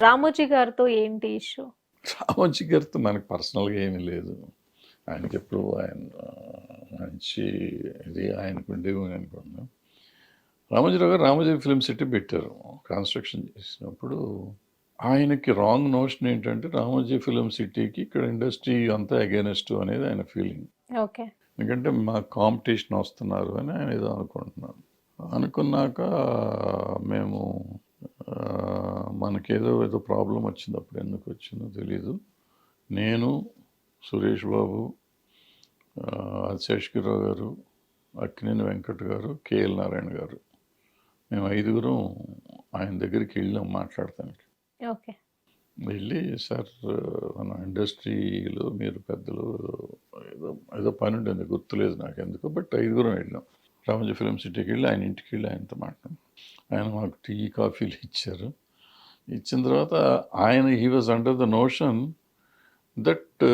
రామోజీ గారితో ఏంటి ఇష్యూ? రామోజీ గారితో మనకు పర్సనల్గా ఏమీ లేదు. ఆయనకి ఎప్పుడు ఆయన మంచి ఇది ఆయనకు ఉండేవి అనుకున్నాం రామోజీరావు గారు రామోజీ ఫిల్మ్ సిటీ పెట్టారు. కన్స్ట్రక్షన్ చేసినప్పుడు ఆయనకి రాంగ్ నోషన్ ఏంటంటే రామోజీ ఫిల్మ్ సిటీకి ఇక్కడ ఇండస్ట్రీ అంతా అగేనెస్ట్ అనేది ఆయన ఫీలింగ్ ఓకే. ఎందుకంటే మా కాంపిటీషన్ వస్తున్నారు అని ఆయన ఏదో అనుకుంటున్నాను అనుకున్నాక మేము మనకేదో ఏదో ప్రాబ్లం వచ్చింది. అప్పుడు ఎందుకు వచ్చిందో తెలీదు. నేను సురేష్ బాబు శేషగిరిరావు గారు అక్కినేని వెంకట్ గారు కేఎల్ నారాయణ గారు. మేము ఐదుగురం ఆయన దగ్గరికి వెళ్ళాం మాట్లాడటానికి. ఓకే. వెళ్ళి సార్ మన ఇండస్ట్రీలో మీరు పెద్దలు ఏదో ఏదో పని ఉంటుంది. గుర్తులేదు నాకు ఎందుకు బట్ ఐదుగురం వెళ్ళాం. రామోజీ ఫిలిం సిటీకి వెళ్ళి ఆయన ఇంటికి వెళ్ళి ఆయనతో మాట్లాడాం. ఆయన మాకు టీ కాఫీలు ఇచ్చారు. ఇచ్చిన తర్వాత ఆయన he was under the notion that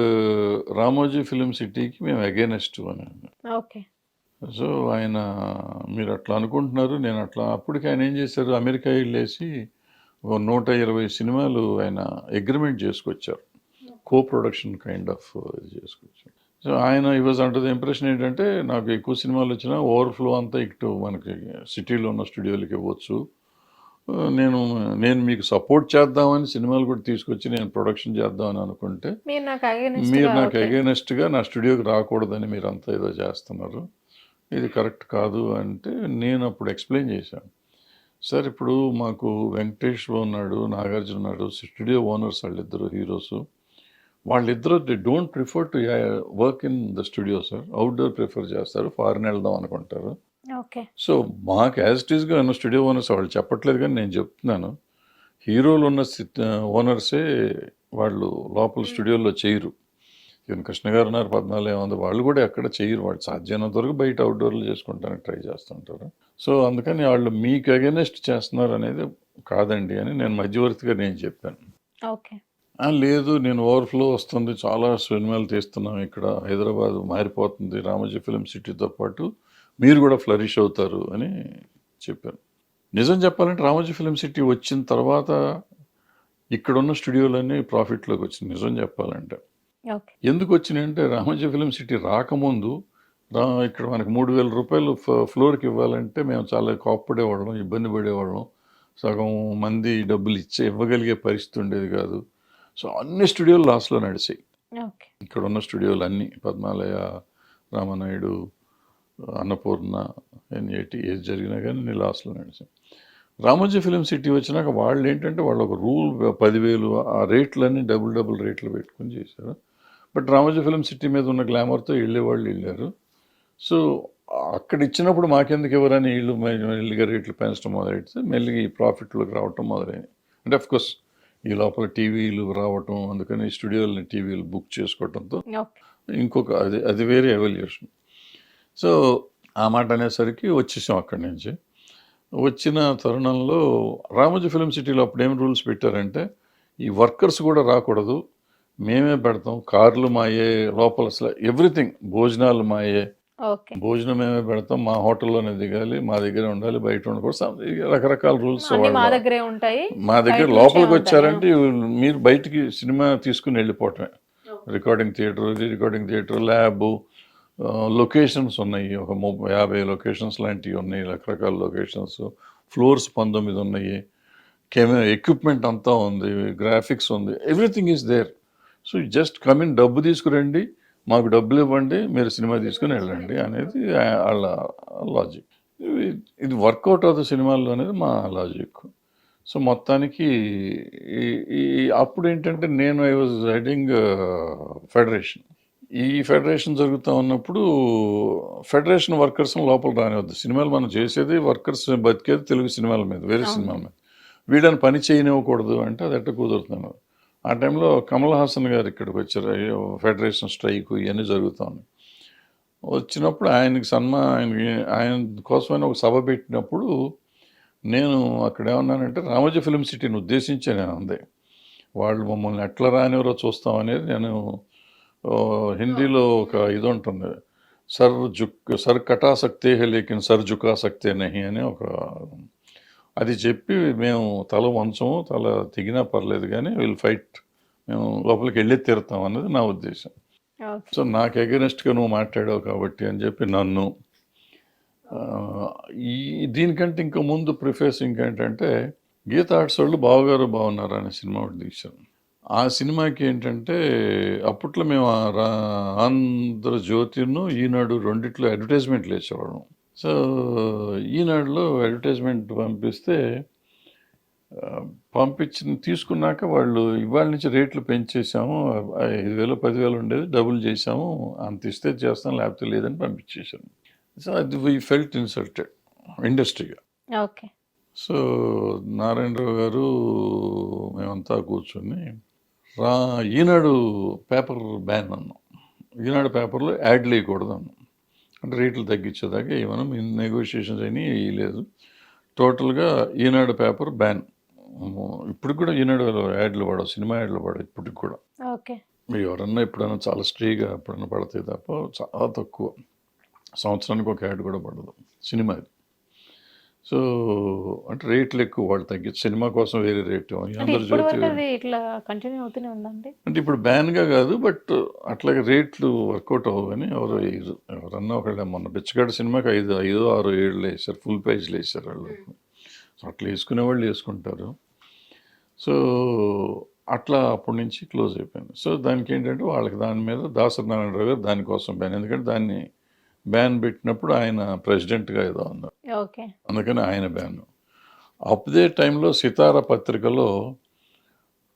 Ramoji film సిటీకి మేము అగేనెస్ట్ అని ఓకే. సో ఆయన మీరు అట్లా అనుకుంటున్నారు నేను అట్లా అప్పటికి ఆయన ఏం చేశారు అమెరికా వెళ్ళేసి ఒక నూట ఇరవై సినిమాలు ఆయన అగ్రిమెంట్ చేసుకొచ్చారు. కో ప్రొడక్షన్ కైండ్ ఆఫ్ చేసుకొచ్చారు. సో ఆయన ఈ వాజ్ అంటర్ ద ఇంప్రెషన్ ఏంటంటే నాకు ఎక్కువ సినిమాలు వచ్చినా ఓవర్ఫ్లో అంతా ఇటు మనకి సిటీలో ఉన్న స్టూడియోలకి ఇవ్వచ్చు నేను నేను మీకు సపోర్ట్ చేద్దామని సినిమాలు కూడా తీసుకొచ్చి నేను ప్రొడక్షన్ చేద్దామని అనుకుంటే మీరు నాకు. అగేనెస్ట్గా నా స్టూడియోకి రాకూడదని మీరు అంతా ఏదో చేస్తున్నారు. ఇది కరెక్ట్ కాదు అంటే నేను అప్పుడు ఎక్స్ప్లెయిన్ చేశాను. సార్ ఇప్పుడు మాకు వెంకటేష్ ఉన్నాడు నాగార్జున ఉన్నాడు స్టూడియో ఓనర్స్ వాళ్ళిద్దరు హీరోస్ వాళ్ళిద్దరూ they don't prefer to work in the studio sir outdoor prefer చేస్తారు ఫారిన్ వెళ్దాం అనుకుంటారు. సో మాకు యాజ్ ఇట్ ఈస్గా ఉన్న స్టూడియో ఓనర్స్ వాళ్ళు చెప్పట్లేదు కానీ నేను చెప్తున్నాను. హీరోలు ఉన్న ఓనర్సే వాళ్ళు లోపల స్టూడియోలో చేయరు. ఈవెన్ కృష్ణ గారు ఉన్నారు పద్నాలుగు ఏముంది వాళ్ళు కూడా ఎక్కడ చేయరు. వాళ్ళు సాధ్యమైనంత వరకు బయట అవుట్డోర్లు చేసుకుంటానికి ట్రై చేస్తుంటారు. సో అందుకని వాళ్ళు మీకు అగెనెస్ట్ చేస్తున్నారు అనేది కాదండి అని నేను మధ్యవర్తిగా నేను చెప్పాను. ఓకే "ఆ, లేదు నేను ఓవర్ఫ్లో వస్తుంది. చాలా సినిమాలు తీస్తున్నాం ఇక్కడ. హైదరాబాద్ మారిపోతుంది. రామోజీ ఫిలిం సిటీతో పాటు మీరు కూడా ఫ్లరిష్ అవుతారు అని చెప్పాను నిజం చెప్పాలంటే రామోజీ ఫిలిం సిటీ వచ్చిన తర్వాత ఇక్కడున్న స్టూడియోలన్నీ ప్రాఫిట్లోకి వచ్చింది నిజం చెప్పాలంటే. ఎందుకు వచ్చినాయంటే రామోజీ ఫిలిం సిటీ రాకముందు రా ఇక్కడ మనకి మూడు వేల రూపాయలు ఫ్లోర్కి ఇవ్వాలంటే మేము చాలా కోప్పడేవాళ్ళం ఇబ్బంది పడేవాళ్ళం. సగం మంది డబ్బులు ఇచ్చే ఇవ్వగలిగే పరిస్థితి ఉండేది కాదు. సో అన్ని స్టూడియోలు లాస్లో నడిచాయి ఇక్కడ ఉన్న స్టూడియోలు అన్నీ పద్మాలయ రామనాయుడు అన్నపూర్ణ ఎన్ఏటి ఏది జరిగినా కానీ అన్ని లాస్లో నడిచాయి రామోజీ ఫిలిం సిటీ వచ్చినాక వాళ్ళు ఏంటంటే వాళ్ళు ఒక రూల్ పదివేలు ఆ రేట్లన్నీ డబుల్ డబుల్ రేట్లు పెట్టుకుని చేశారు. బట్ రామోజీ ఫిలిం సిటీ మీద ఉన్న గ్లామర్తో వెళ్ళేవాళ్ళు వెళ్ళారు. సో అక్కడ ఇచ్చినప్పుడు మాకెందుకు ఎవరని వీళ్ళు మెల్లిగా రేట్లు పెంచడం మొదలెడితే మెల్లిగా ఈ ప్రాఫిట్లోకి రావటం మొదలైంది అంటే కోర్స్ ఈ లోపల టీవీలు రావటం అందుకని స్టూడియోలని టీవీలు బుక్ చేసుకోవడంతో ఓకే. ఇంకొక అది అది వేరే ఎవల్యూషన్ సో ఆ మాట అనేసరికి వచ్చేసాం అక్కడి నుంచి. వచ్చిన తరుణంలో రామోజీ ఫిలిం సిటీలో అప్పుడు ఏం రూల్స్ పెట్టారంటే ఈ వర్కర్స్ కూడా రాకూడదు మేమే పెడతాం కార్లు మాయే లోపల అసలు ఎవ్రీథింగ్ భోజనాలు మాయే భోజనం మేమే పెడతాం? మా హోటల్లోనే దిగాలి మా దగ్గర ఉండాలి బయట ఉండకూడదు. రకరకాల రూల్స్ మా దగ్గరే ఉంటాయి మా దగ్గర లోపలికి. వచ్చారంటే మీరు బయటికి సినిమా తీసుకుని వెళ్ళిపోవటమే. Recording theatre recording theatre lab locations ఉన్నాయి. ఒక ముప్పై యాభై లొకేషన్స్ లాంటివి ఉన్నాయి రకరకాల లొకేషన్స్. ఫ్లోర్స్ పంతొమ్మిది ఉన్నాయి. కెమెరా ఎక్విప్మెంట్ అంతా ఉంది గ్రాఫిక్స్ ఉంది. Everything is there. So just come డబ్బు తీసుకురండి. మాకు డబ్బులు ఇవ్వండి మీరు సినిమా తీసుకుని వెళ్ళండి అనేది వాళ్ళ లాజిక్ ఇది వర్కౌట్ అవుతుంది సినిమాల్లో అనేది మా లాజిక్ సో మొత్తానికి ఈ- అప్పుడు ఏంటంటే నేను ఐ వాజ్ హెడింగ్ ఫెడరేషన్ ఈ ఫెడరేషన్ జరుగుతూ ఉన్నప్పుడు ఫెడరేషన్ వర్కర్స్ లోపల రానివద్దు సినిమాలు మనం చేసేది వర్కర్స్ బతికేది తెలుగు సినిమాల మీద వేరే. సినిమాల మీద. వీళ్ళని పని చేయనివ్వకూడదు అంటే అది ఎట్ట కుదురుతున్నాను ఆ టైంలో కమల్ హాసన్ గారు ఇక్కడికి వచ్చారు. అయ్యో, ఫెడరేషన్ స్ట్రైక్ ఇవన్నీ జరుగుతూ ఉన్నాయి వచ్చినప్పుడు ఆయనకి సన్మా ఆయనకి ఆయన కోసమైన ఒక సభ పెట్టినప్పుడు నేను అక్కడ ఏమన్నానంటే రామోజీ ఫిలిం సిటీని ఉద్దేశించే నేను అందే వాళ్ళు మమ్మల్ని ఎట్లా రానివరో చూస్తాం అనేది నేను హిందీలో ఒక ఇది ఉంటుంది. సర్ జుక్ సర్ కటా సక్తే హే లేకిన్ సర్ జుకా సక్తే నహి అని ఒక అది చెప్పి మేము తల వంచము తల తెగినా పర్లేదు కానీ వీళ్ళు ఫైట్ మేము లోపలికి వెళ్ళి తీరుతాం అన్నది నా ఉద్దేశం. సో నాకు ఎగనెస్ట్గా నువ్వు మాట్లాడావు కాబట్టి అని చెప్పి నన్ను ఈ దీనికంటే ఇంకా ముందు ప్రిఫేస్ ఇంకేంటంటే గీత ఆర్ట్స్ వాళ్ళు బావగారు బాగున్నారు అనే సినిమా ఒకటి తీశారు. ఆ సినిమాకి ఏంటంటే అప్పట్లో మేము ఆంధ్రజ్యోతిను ఈనాడు రెండిట్లో అడ్వర్టైజ్మెంట్లు వేసేవాళ్ళం సో ఈనాడులో అడ్వర్టైజ్మెంట్ పంపిస్తే పంపించిన తీసుకున్నాక వాళ్ళు ఇవాళ నుంచి రేట్లు పెంచేసాము ఐదు వేలు పదివేలు ఉండేది డబుల్ చేసాము అంత ఇస్తే చేస్తాం లేకపోతే లేదని పంపించేసాను సో అది వీ ఫెల్ట్ ఇన్సల్టెడ్ ఇండస్ట్రీగా. ఓకే. సో నారాయణరావు గారు మేమంతా కూర్చొని రా ఈనాడు పేపర్ బ్యాన్ అన్నాం. ఈనాడు పేపర్లో యాడ్ వేయకూడదు అన్నాం. అంటే రేట్లు తగ్గించేదాకా ఏమైనా నెగోషియేషన్స్ అయినాయి వేయలేదు. టోటల్గా ఈనాడు పేపర్ బ్యాన్ ఇప్పుడు కూడా ఈనాడు యాడ్లు పడవు సినిమా యాడ్లు పడవు ఇప్పటికి కూడా. ఓకే. ఎవరన్నా ఎప్పుడైనా చాలా స్ట్రీగా ఎప్పుడైనా పడతాయి తప్ప చాలా తక్కువ. సంవత్సరానికి ఒక యాడ్ కూడా పడదు సినిమా సో అంటే రేట్లు ఎక్కువ వాళ్ళు తగ్గించి సినిమా కోసం వేరే రేటు. ఇట్లా కంటిన్యూ అవుతూనే ఉందండి? అంటే ఇప్పుడు బ్యాన్గా కాదు బట్ అట్లాగే రేట్లు వర్కౌట్ అవ్వవు కానీ ఎవరు ఎవరన్నా ఒకళ్ళే మొన్న బిచ్చగాడి సినిమాకి ఐదు ఐదు ఆరు ఏళ్ళు వేసారు ఫుల్ పేజ్లు వేసారు వాళ్ళు. సో అట్లా వేసుకునే వాళ్ళు వేసుకుంటారు. సో అట్లా అప్పటి నుంచి క్లోజ్ అయిపోయింది. సో దానికి ఏంటంటే వాళ్ళకి దాని మీద దాసరి నారాయణరావు గారు దానికోసం బ్యాన్ ఎందుకంటే దాన్ని బ్యాన్ పెట్టినప్పుడు ఆయన ప్రెసిడెంట్గా ఏదో ఉన్నారు ఓకే. అందుకని ఆయన బ్యాన్. అప్పుడే టైంలో సితార పత్రికలో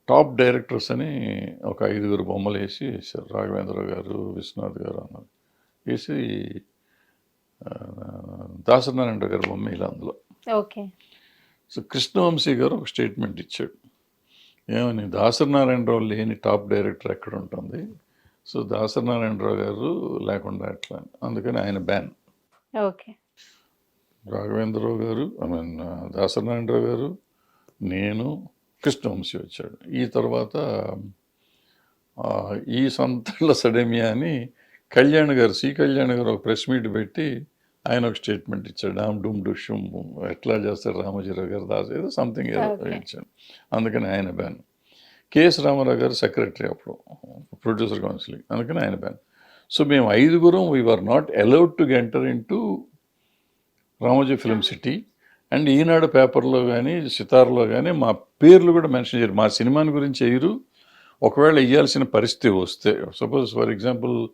టాప్ డైరెక్టర్స్ అని ఒక ఐదుగురు బొమ్మలు వేసి వేశారు రాఘవేంద్ర గారు విశ్వనాథ్ గారు అన్నారు. వేసి దాసనారాయణ గారి బొమ్మ ఇలా అందులో. ఓకే. సో కృష్ణవంశీ గారు ఒక స్టేట్మెంట్ ఇచ్చాడు. ఏమని దాసనారాయణరావు లేని టాప్ డైరెక్టర్ ఎక్కడ ఉంటుంది? సో దాసనారాయణరావు గారు లేకుండా అని. అందుకని ఆయన బ్యాన్ ఓకే. రాఘవేంద్రరావు గారు ఐ మీన్ దాసనారాయణరావు గారు నేను కృష్ణవంశీ వచ్చాడు. ఈ తర్వాత ఈ సంతళ్ళ సడమియా అని కళ్యాణ్ గారు సి కళ్యాణ్ గారు ఒక ప్రెస్ మీట్ పెట్టి ఆయన ఒక స్టేట్మెంట్ ఇచ్చాడు. డామ్ డూమ్ డుషుమ్ ఎట్లా చేస్తారు రామోజీరావు గారు? దాస్ ఏదో సంథింగ్. ఇచ్చాడు. అందుకని ఆయన బ్యాన్ కేఎస్ రామారావు గారు సెక్రటరీ అప్పుడు ప్రొడ్యూసర్ కౌన్సిల్ అందుకని ఆయన బ్యాన్. సో మేము ఐదుగురం we are not allowed to enter in to Ramoji film city and Eenadu పేపర్లో కానీ సితార్లో కానీ మా పేర్లు కూడా మెన్షన్ చేయరు. మా సినిమాని గురించి వేయరు ఒకవేళ వేయాల్సిన పరిస్థితి వస్తే సపోజ్ ఫర్ ఎగ్జాంపుల్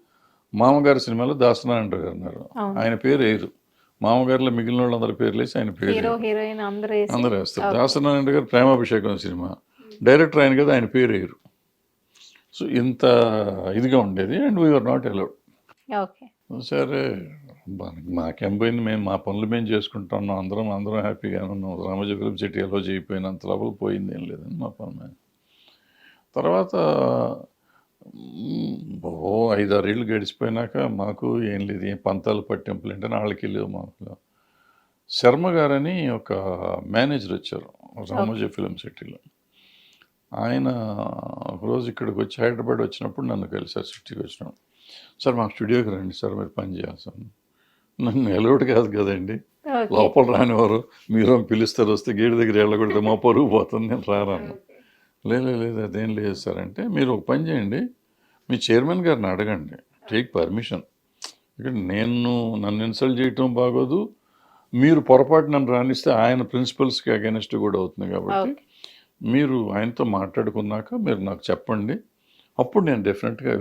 మామగారి సినిమాలో దాసనారాయణ గారు ఉన్నారు. ఆయన పేరు వేయరు. మామగారిలో మిగిలిన వాళ్ళందరి పేర్లు వేసి ఆయన పేరు అందరూ వేస్తారు. దాసనారాయణ గారు ప్రేమాభిషేకం సినిమా. డైరెక్టర్ ఆయన కదా ఆయన పేరు వేయరు సో ఇంత ఇదిగా ఉండేది అండ్ వీఆర్ నాట్ అలౌడ్. సరే మాకేం పోయింది మేము మా పనులు మేము చేసుకుంటున్నాం అందరం అందరం హ్యాపీగానే ఉన్నాం. రామోజీ ఫిలిం సిటీ ఎలా చేయిపోయినంత లోపల పోయింది ఏం లేదండి మా పని తర్వాత ఓ ఐదారేళ్ళు గడిచిపోయినాక మాకు ఏం లేదు ఏం పంతాలు పట్టింపులు అంటే వాళ్ళకి వెళ్ళేవి మాకు శర్మ గారని ఒక మేనేజర్ వచ్చారు రామోజీ ఫిలిం సిటీలో. ఆయన ఒకరోజు ఇక్కడికి వచ్చి హైదరాబాద్ వచ్చినప్పుడు నన్ను కలిసారు సిటీకి వచ్చినప్పుడు. సార్ మా స్టూడియోకి రండి సార్ మీరు పని చేయాల్సాను నన్ను ఎలౌడ్ కాదు కదండి. లోపల రానివారు మీరు పిలుస్తారు వస్తే గేటు దగ్గర వెళ్ళకూడదు మా పరుగు పోతుంది నేను రారాను లేదు లేదు అదేం లేదు సార్ అంటే మీరు ఒక పని చేయండి మీ చైర్మన్ గారిని అడగండి టేక్ పర్మిషన్. ఇక్కడ నేను నన్ను ఇన్సల్ట్ చేయటం బాగోదు మీరు పొరపాటు నన్ను రాణిస్తే ఆయన ప్రిన్సిపల్స్కి అగెనిస్ట్ కూడా అవుతుంది కాబట్టి మీరు ఆయనతో మాట్లాడుకున్నాక మీరు నాకు చెప్పండి. అప్పుడు నేను డెఫినెట్గా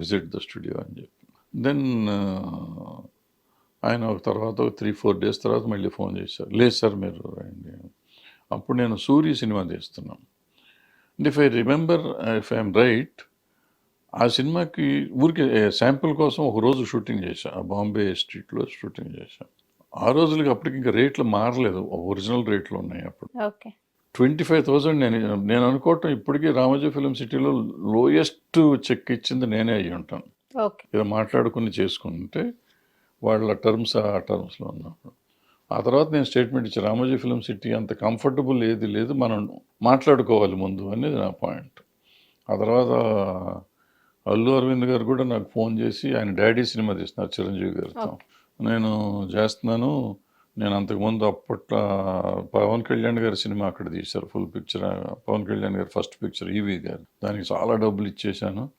విజిట్ ద స్టూడియో అని చెప్పి దెన్ ఆయన ఒక తర్వాత ఒక త్రీ ఫోర్ డేస్ తర్వాత మళ్ళీ ఫోన్ చేశారు. లేదు సార్ మీరు రండి. అప్పుడు నేను సూర్య సినిమా తీస్తున్నాను if I remember if I'm right ఆ సినిమాకి ఊరికి శాంపుల్ కోసం ఒక రోజు షూటింగ్ చేశాను ఆ బాంబే స్ట్రీట్లో షూటింగ్ చేశాను ఆ రోజులకి అప్పటికి ఇంకా రేట్లు మారలేదు. ఒరిజినల్ రేట్లు ఉన్నాయి అప్పుడు. ఓకే. ట్వంటీ ఫైవ్ థౌజండ్ నేను నేను అనుకోవటం ఇప్పటికీ రామోజీ ఫిలిం సిటీలో లోయెస్ట్ చెక్ ఇచ్చింది నేనే అయ్యి ఉంటాను. ఏదో మాట్లాడుకుని చేసుకుంటే వాళ్ళ టర్మ్స్ ఆ టర్మ్స్లో ఉన్నప్పుడు. ఆ తర్వాత నేను స్టేట్మెంట్ ఇచ్చాను రామోజీ ఫిలిం సిటీ అంత కంఫర్టబుల్ ఏది లేదు మనం మాట్లాడుకోవాలి ముందు అనేది నా పాయింట్. ఆ తర్వాత అల్లు అరవింద్ గారు కూడా నాకు ఫోన్ చేసి ఆయన డాడీ సినిమా తీస్తున్నారు చిరంజీవి గారితో. నేను చేస్తున్నాను నేను అంతకుముందు అప్పట్లో పవన్ కళ్యాణ్ గారి సినిమా అక్కడ తీశారు ఫుల్ పిక్చర్. పవన్ కళ్యాణ్ గారి ఫస్ట్ పిక్చర్ ఈవీ గారు. దానికి చాలా డబ్బులు ఇచ్చేశాను.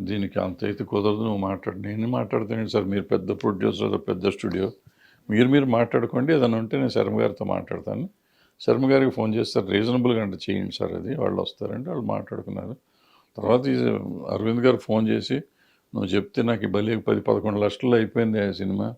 దీనికి అంత అయితే కుదరదు నువ్వు మాట్లాడు. నేను మాట్లాడతాను సార్ మీరు పెద్ద ప్రొడ్యూసర్ పెద్ద స్టూడియో మీరు మీరు మాట్లాడుకోండి ఏదైనా ఉంటే నేను శర్మ గారితో మాట్లాడతాను. శర్మ గారికి ఫోన్ చేస్తారు రీజనబుల్గా అంటే చేయండి సార్ అది. వాళ్ళు వస్తారంటే వాళ్ళు మాట్లాడుకున్నారు. తర్వాత ఈ అరవింద్ గారు ఫోన్ చేసి నువ్వు చెప్తే నాకు ఈ బలి పది పదకొండు లక్షలు అయిపోయింది ఆ సినిమా.